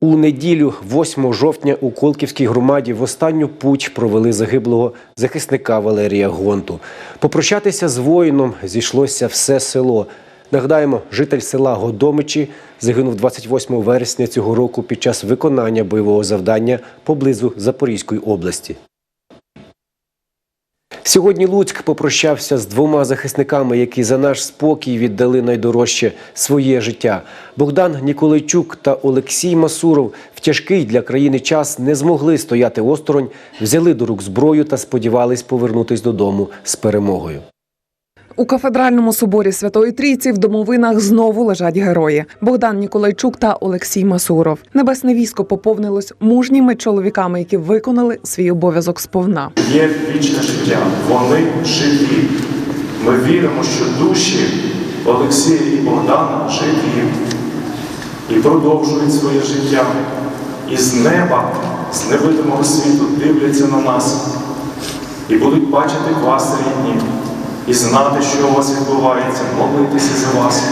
У неділю, 8 жовтня, у Колківській громаді в останню путь провели загиблого захисника Валерія Гонту. Попрощатися з воїном зійшлося все село. Нагадаємо, житель села Годомичі загинув 28 вересня цього року під час виконання бойового завдання поблизу Запорізької області. Сьогодні Луцьк попрощався з двома захисниками, які за наш спокій віддали найдорожче своє життя. Богдан Ніколайчук та Олексій Масуров в тяжкий для країни час не змогли стояти осторонь, взяли до рук зброю та сподівались повернутись додому з перемогою. У кафедральному соборі Святої Трійці в домовинах знову лежать герої Богдан Ніколайчук та Олексій Масуров. Небесне військо поповнилось мужніми чоловіками, які виконали свій обов'язок сповна. є вічне життя. Вони живі. Ми віримо, що душі Олексія і Богдана живі і продовжують своє життя. І з неба, з невидимого світу дивляться на нас і будуть бачити вас рідні, і знати, що у вас відбувається, молитися за вас.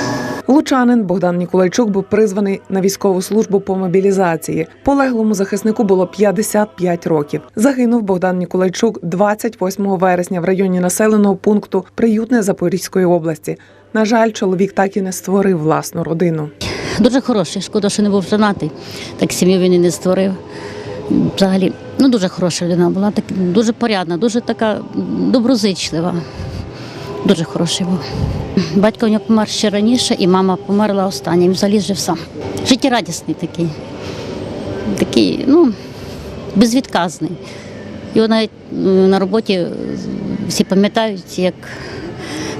Лучанин Богдан Ніколайчук був призваний на військову службу по мобілізації. Полеглому захиснику було 55 років. Загинув Богдан Ніколайчук 28 вересня в районі населеного пункту Приютне Запорізької області. На жаль, чоловік так і не створив власну родину. Дуже хороший, шкода, що не був женатий. Так сім'ю він і не створив. Взагалі, ну дуже хороша людина була, так, дуже порядна, дуже така доброзичлива. Дуже хороший був. Батько в нього помер ще раніше, і мама померла останнім. Взагалі жив сам. Життєрадісний такий. Такий, ну, безвідказний. Його навіть е, на роботі всі пам'ятають як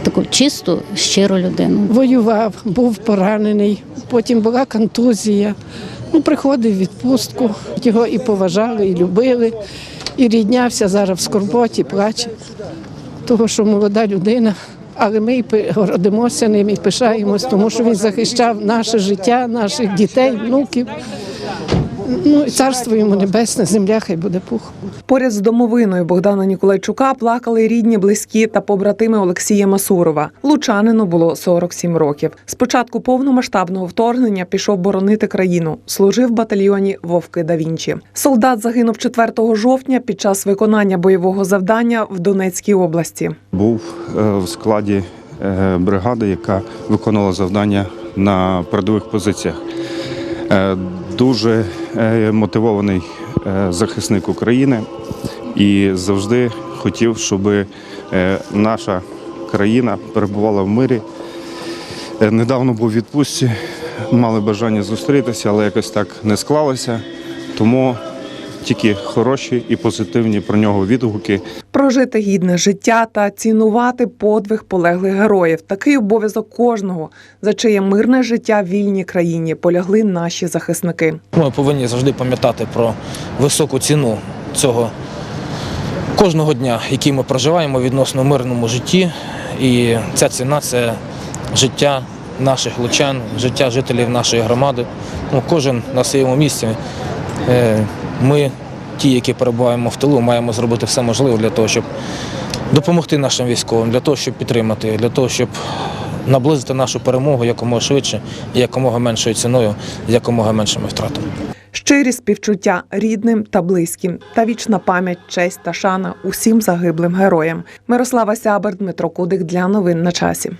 таку чисту, щиру людину. воював, був поранений, потім була контузія. Ну, приходив відпустку. Його і поважали, і любили, і ріднявся зараз в скорботі, плаче. Того, що молода людина. Але ми пи- гордимося ним і пишаємось, тому що він захищав наше життя, наших дітей, внуків. Ну і царство йому небесне, земля хай буде пух. Поряд з домовиною Богдана Ніколайчука плакали рідні, близькі та побратими Олексія Масурова. Лучанину було 47 років. З початку повномасштабного вторгнення пішов боронити країну. Служив в батальйоні Вовки да Вінчі. Солдат загинув 4 жовтня під час виконання бойового завдання в Донецькій області. був е, в складі е, бригади, яка виконувала завдання на передових позиціях. Дуже е, мотивований е, захисник України і завжди хотів, щоб е, наша країна перебувала в мирі. Недавно був у відпустці, мали бажання зустрітися, але якось так не склалося. Тому тільки хороші і позитивні про нього відгуки. Прожити гідне життя та цінувати подвиг полеглих героїв. Такий обов'язок кожного, за чиє мирне життя в вільній країні полягли наші захисники. Ми повинні завжди пам'ятати про високу ціну цього кожного дня, який ми проживаємо відносно мирному житті. І ця ціна це життя наших лучан, життя жителів нашої громади. Ну, кожен на своєму місці. Ми, ті, які перебуваємо в тилу, маємо зробити все можливе для того, щоб допомогти нашим військовим, для того, щоб підтримати, для того, щоб наблизити нашу перемогу якомога швидше, якомога меншою ціною, якомога меншими втратами. Щирі співчуття рідним та близьким та вічна пам'ять, честь та шана усім загиблим героям. Мирослава Сябер, Дмитро Кудик для новин на часі.